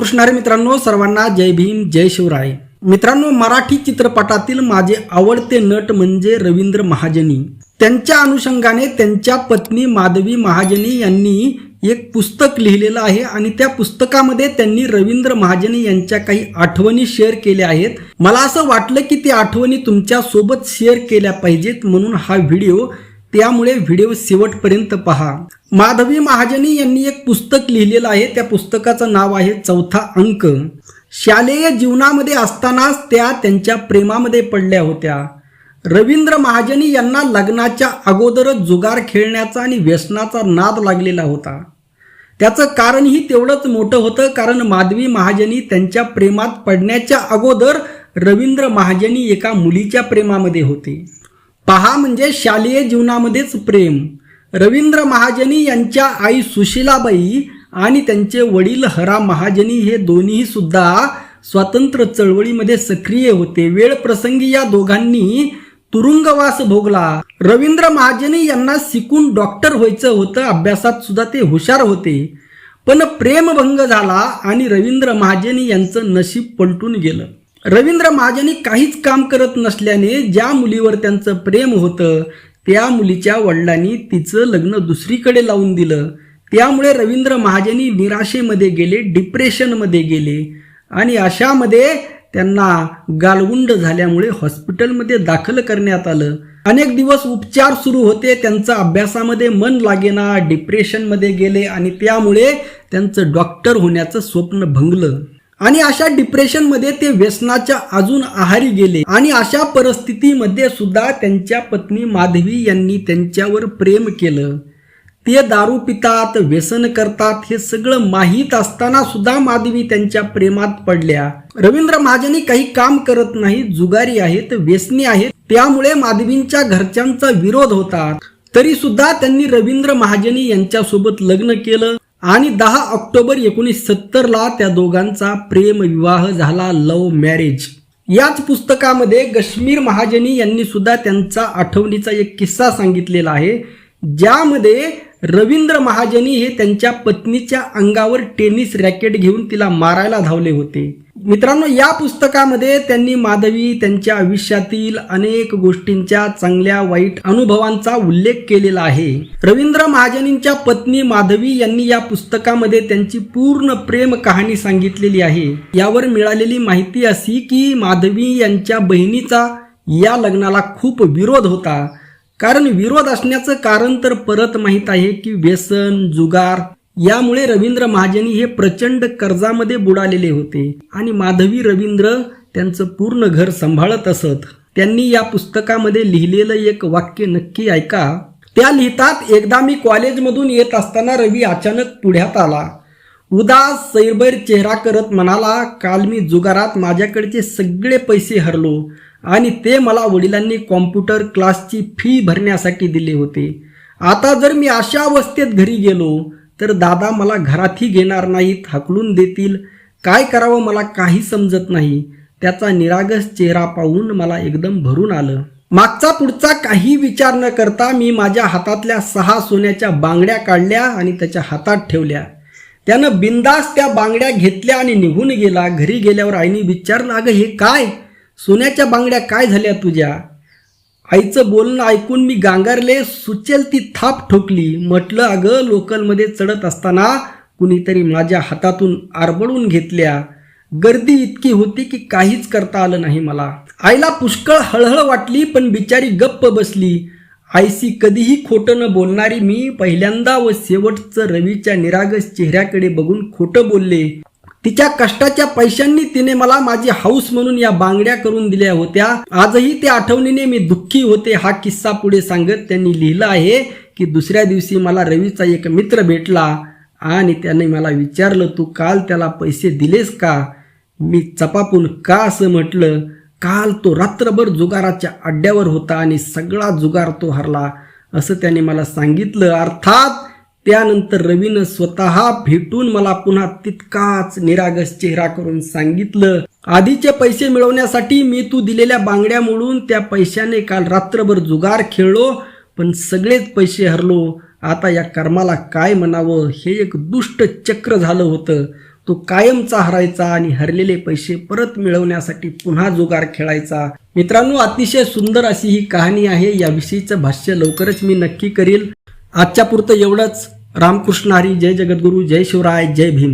कृष्णारे मित्रांनो सर्वांना जय भीम जय शिवराय. मित्रांनो मराठी चित्रपटातील माझे आवडते नट म्हणजे रवींद्र महाजनी. त्यांच्या अनुषंगाने त्यांच्या पत्नी माधवी महाजनी यांनी एक पुस्तक लिहिलेलं आहे आणि त्या पुस्तकामध्ये त्यांनी रवींद्र महाजनी यांच्या काही आठवणी शेअर केल्या आहेत. मला असं वाटलं की त्या आठवणी तुमच्यासोबत शेअर केल्या पाहिजेत म्हणून हा व्हिडिओ त्यामुळे व्हिडिओ शेवटपर्यंत पहा. माधवी महाजनी यांनी एक पुस्तक लिहिलेलं आहे. त्या पुस्तकाचं नाव आहे चौथा अंक. शालेय जीवनामध्ये असतानाच त्या त्यांच्या प्रेमामध्ये पडल्या होत्या. रवींद्र महाजनी यांना लग्नाच्या अगोदरच जुगार खेळण्याचा आणि व्यसनाचा नाद लागलेला होता. त्याचं कारणही तेवढंच मोठं होतं कारण माधवी महाजनी त्यांच्या प्रेमात पडण्याच्या अगोदर रवींद्र महाजनी एका मुलीच्या प्रेमामध्ये होते. पहा म्हणजे शालेय जीवनामध्येच प्रेम. रवींद्र महाजनी यांच्या आई सुशीलाबाई आणि त्यांचे वडील हरा महाजनी हे दोन्ही सुद्धा स्वातंत्र्य चळवळीमध्ये सक्रिय होते. वेळ प्रसंगी या दोघांनी तुरुंगवास भोगला. रवींद्र महाजनी यांना शिकून डॉक्टर व्हायचं होतं अभ्यासात सुद्धा ते हुशार होते. पण प्रेमभंग झाला आणि रवींद्र महाजनी यांचं नशीब पलटून गेलं. रवींद्र महाजनी काहीच काम करत नसल्याने ज्या मुलीवर त्यांचं प्रेम होतं त्या मुलीच्या वडिलांनी तिचं लग्न दुसरीकडे लावून दिलं. त्यामुळे रवींद्र महाजनी निराशेमध्ये गेले डिप्रेशनमध्ये गेले आणि अशामध्ये त्यांना गालगुंड झाल्यामुळे हॉस्पिटलमध्ये दाखल करण्यात आलं. अनेक दिवस उपचार सुरू होते त्यांचं अभ्यासामध्ये मन लागेना डिप्रेशनमध्ये गेले आणि त्यामुळे त्यांचं डॉक्टर होण्याचं स्वप्न भंगलं. आणि अशा डिप्रेशनमध्ये ते व्यसनाच्या अजून आहारी गेले. आणि अशा परिस्थितीमध्ये सुद्धा त्यांच्या पत्नी माधवी यांनी त्यांच्यावर प्रेम केलं. ते दारू पितात व्यसन करतात हे सगळं माहीत असताना सुद्धा माधवी त्यांच्या प्रेमात पडल्या. रवींद्र महाजनी काही काम करत नाही जुगारी आहेत व्यसनी आहेत. त्यामुळे माधवींच्या घरच्यांचा विरोध होता. तरी सुद्धा त्यांनी रवींद्र महाजनी यांच्यासोबत लग्न केलं. आणि दहा ऑक्टोबर एकोणीस सत्तरला त्या दोघांचा प्रेम विवाह झाला लव्ह मॅरेज. याच पुस्तकामध्ये कश्मीर महाजनी यांनी सुद्धा त्यांचा आठवणीचा एक किस्सा सांगितलेला आहे ज्यामध्ये रवींद्र महाजनी हे त्यांच्या पत्नीच्या अंगावर टेनिस रॅकेट घेऊन तिला मारायला धावले होते. मित्रांनो या पुस्तकामध्ये त्यांनी माधवी त्यांच्या आयुष्यातील अनेक गोष्टींच्या चांगल्या वाईट अनुभवांचा उल्लेख केलेला आहे. रवींद्र महाजनींच्या पत्नी माधवी यांनी या पुस्तकामध्ये त्यांची पूर्ण प्रेम कहाणी सांगितलेली आहे. यावर मिळालेली माहिती अशी की माधवी यांच्या बहिणीचा या लग्नाला खूप विरोध होता. कारण विरोध असण्याचं कारण तर परत माहीत आहे की व्यसन जुगार यामुळे रवींद्र महाजनी हे प्रचंड कर्जामध्ये बुडालेले होते. आणि माधवी रवींद्र त्यांचं पूर्ण घर सांभाळत असत. त्यांनी या पुस्तकामध्ये लिहिलेलं एक वाक्य नक्की ऐका. त्या लिहितात एकदा मी कॉलेजमधून येत असताना रवी अचानक पुढ्यात आला. उदास सैरभैर चेहरा करत म्हणाला काल मी जुगारात माझ्याकडचे सगळे पैसे हरलो. आणि ते मला वडिलांनी कॉम्प्युटर क्लासची फी भरण्यासाठी दिले होते. आता जर मी अशा अवस्थेत घरी गेलो तर दादा मला घरातही घेणार नाहीत हकलून देतील. काय करावं मला काही समजत नाही. त्याचा निरागस चेहरा पाहून मला एकदम भरून आलं. मागचा पुढचा काही विचार न करता मी माझ्या हातातल्या सहा सोन्याच्या बांगड्या काढल्या आणि त्याच्या हातात ठेवल्या. त्यानं बिंदास त्या बांगड्या घेतल्या आणि निघून गेला. घरी गेल्यावर आईने विचारलं अगं हे काय? सोन्याच्या बांगड्या काय झाल्या तुझ्या? आईचं बोलणं ऐकून मी गांगारले सुचेल ती थाप ठोकली. म्हटलं अगं लोकलमध्ये चढत असताना कुणीतरी माझ्या हातातून आरबडून घेतल्या. गर्दी इतकी होती की काहीच करता आलं नाही मला. आईला पुष्कळ हळहळ वाटली पण बिचारी गप्प बसली. आईशी कधीही खोटं न बोलणारी मी पहिल्यांदा व शेवटचं रवीच्या निरागस चेहऱ्याकडे बघून खोटं बोलले. तिच्या कष्टाच्या पैशांनी तिने मला माझी हाऊस म्हणून या बांगड्या करून दिल्या होत्या. आजही त्या आठवणीने मी दुःखी होते. हा किस्सा पुढे सांगत त्यांनी लिहिलं आहे की दुसऱ्या दिवशी मला रवीचा एक मित्र भेटला आणि त्याने मला विचारलं तू काल त्याला पैसे दिलेस का? मी चपापून का असं म्हटलं? काल तो रात्रभर जुगाराच्या अड्ड्यावर होता आणि सगळा जुगार तो हरला. असं त्याने मला सांगितलं. अर्थात त्यानंतर रवीनं स्वतः भेटून मला पुन्हा तितकाच निरागस चेहरा करून सांगितलं आधीचे पैसे मिळवण्यासाठी मी तू दिलेल्या बांगड्या मोडून त्या पैशाने काल रात्रभर जुगार खेळलो पण सगळेच पैसे हरलो. आता या कर्माला काय म्हणावं? हे एक दुष्ट चक्र झालं होतं. तो कायमचा हरायचा आणि हरलेले पैसे परत मिळवण्यासाठी पुन्हा जुगार खेळायचा. मित्रांनो अतिशय सुंदर अशी ही कहाणी आहे. याविषयीचं भाष्य लवकरच मी नक्की करील. आजच्या पुरतं एवढंच. रामकृष्ण हरी जय जगद्गुरू जय शिवराय जय भीम.